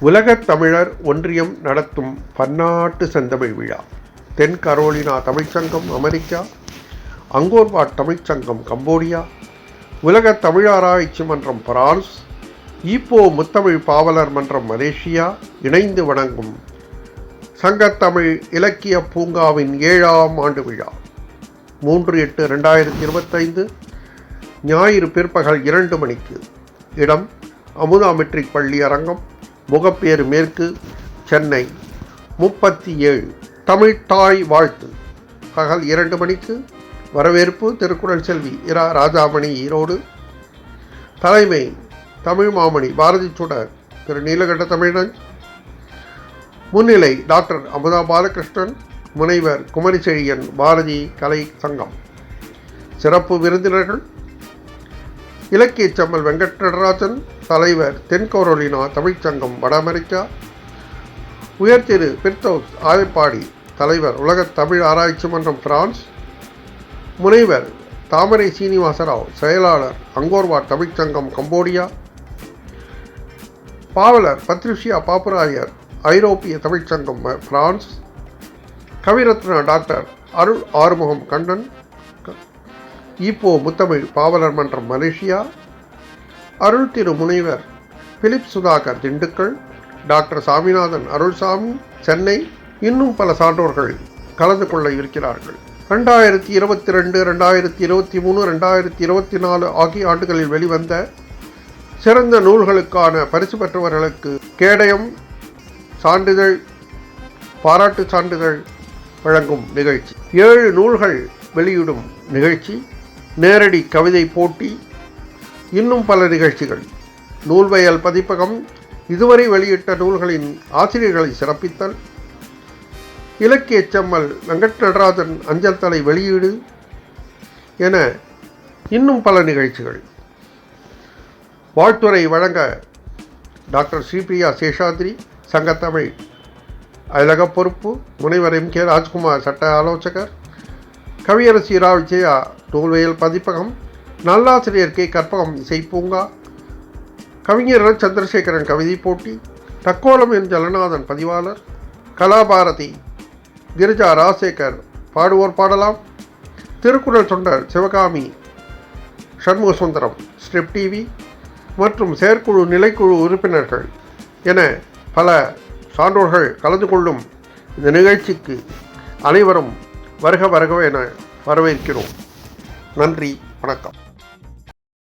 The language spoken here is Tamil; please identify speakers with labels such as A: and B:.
A: உலகத் தமிழர் ஒன்றியம் நடத்தும் பன்னாட்டு செந்தமிழ் விழா. தென் கரோலினா தமிழ்ச்சங்கம் அமெரிக்கா அங்கோர்வாட் தமிழ்ச்சங்கம் கம்போடியா உலகத் தமிழாராய்ச்சி மன்றம் பிரான்ஸ் ஈப்போ முத்தமிழ் பாவலர் மன்றம் மலேசியா இணைந்து வணங்கும் சங்கத்தமிழ் இலக்கிய பூங்காவின் ஏழாம் ஆண்டு விழா. மூன்று எட்டு ரெண்டாயிரத்தி இருபத்தைந்து ஞாயிறு பிற்பகல் இரண்டு மணிக்கு. இடம் அமுதா மெட்ரிக் பள்ளி அரங்கம் முகப்பேறு மேற்கு சென்னை. முப்பத்தி ஏழு தமிழ் தாய் வாழ்த்து. பகல் இரண்டு மணிக்கு வரவேற்பு திருக்குறள் செல்வி இரா ராஜாமணி ஈரோடு. தலைமை தமிழ் மாமணி பாரதி சுடர் திரு நீலகண்ட தமிழன். முன்னிலை டாக்டர் அமுதா பாலகிருஷ்ணன். முனைவர் குமரி செழியன் பாரதி கலை சங்கம். சிறப்பு விருந்தினர்கள் இலக்கிய செம்மல் வெங்கட் நடராஜன் தலைவர் தென்கோரோலினா தமிழ்ச்சங்கம் வட அமெரிக்கா உயர்திரு பிர்தோஸ் ஆயப்பாடி தலைவர் உலகத் தமிழ் ஆராய்ச்சி மன்றம் பிரான்ஸ். முனைவர் தாமரை சீனிவாசராவ் செயலாளர் அங்கோர்வா தமிழ்ச்சங்கம் கம்போடியா. பாவலர் பத்ரிஷியா பாப்புராயர் ஐரோப்பிய தமிழ்ச்சங்கம் France. Kaviratna doctor Arul Arumugam Kannan. Ipoh முத்தமிழ் பாவலர் மன்றம் மலேசியா. அருள் திரு முனைவர் பிலிப் சுதாகர் திண்டுக்கல். டாக்டர் சாமிநாதன் அருள்சாமி சென்னை. இன்னும் பல சான்றோர்கள் கலந்து கொள்ள இருக்கிறார்கள். ரெண்டாயிரத்தி இருபத்தி ரெண்டு ரெண்டாயிரத்தி இருபத்தி மூணு ரெண்டாயிரத்தி இருபத்தி நாலு ஆகிய ஆண்டுகளில் வெளிவந்த சிறந்த நூல்களுக்கான பரிசு பெற்றவர்களுக்கு கேடயம் சான்றிதழ் பாராட்டு சான்றிதழ் வழங்கும் நிகழ்ச்சி. ஏழு நூல்கள் வெளியிடும் நிகழ்ச்சி. நேரடி கவிதை போட்டி இன்னும் பல நிகழ்ச்சிகள். நூல்வயல் பதிப்பகம் இதுவரை வெளியிட்ட நூல்களின் ஆசிரியர்களை சிறப்பித்தல் இலக்கிய செம்மல் வெங்கட் நடராஜன் அஞ்சல் தலை வெளியீடு என இன்னும் பல நிகழ்ச்சிகள். வாழ்த்துறை வழங்க டாக்டர் ஸ்ரீபிரியா சேஷாத்ரி சங்கத்தமிழ் அயலக பொறுப்பு முனைவர் எம். கே. ராஜ்குமார் சட்ட ஆலோசகர் கவியரசி ரா விஜயா நூல்வயல் பதிப்பகம் நல்லாசிரியர் கே. கற்பகம் இசைப்பூங்கா கவிஞர் சந்திரசேகரன் கவிதை போட்டி தக்கோலம் என் ஜலநாதன் பதிவாளர் கலாபாரதி கிரிஜா ராஜசேகர் பாடுவோர் பாடலாம் திருக்குறள் தொண்டர் சிவகாமி சண்முக சுந்தரம் ஸ்ட்ரிப் டிவி மற்றும் செயற்குழு நிலைக்குழு உறுப்பினர்கள் என பல சான்றோர்கள் கலந்து கொள்ளும் இந்த நிகழ்ச்சிக்கு அனைவரும் வருக வருக என வரவேற்கிறோம். நன்றி வணக்கம்.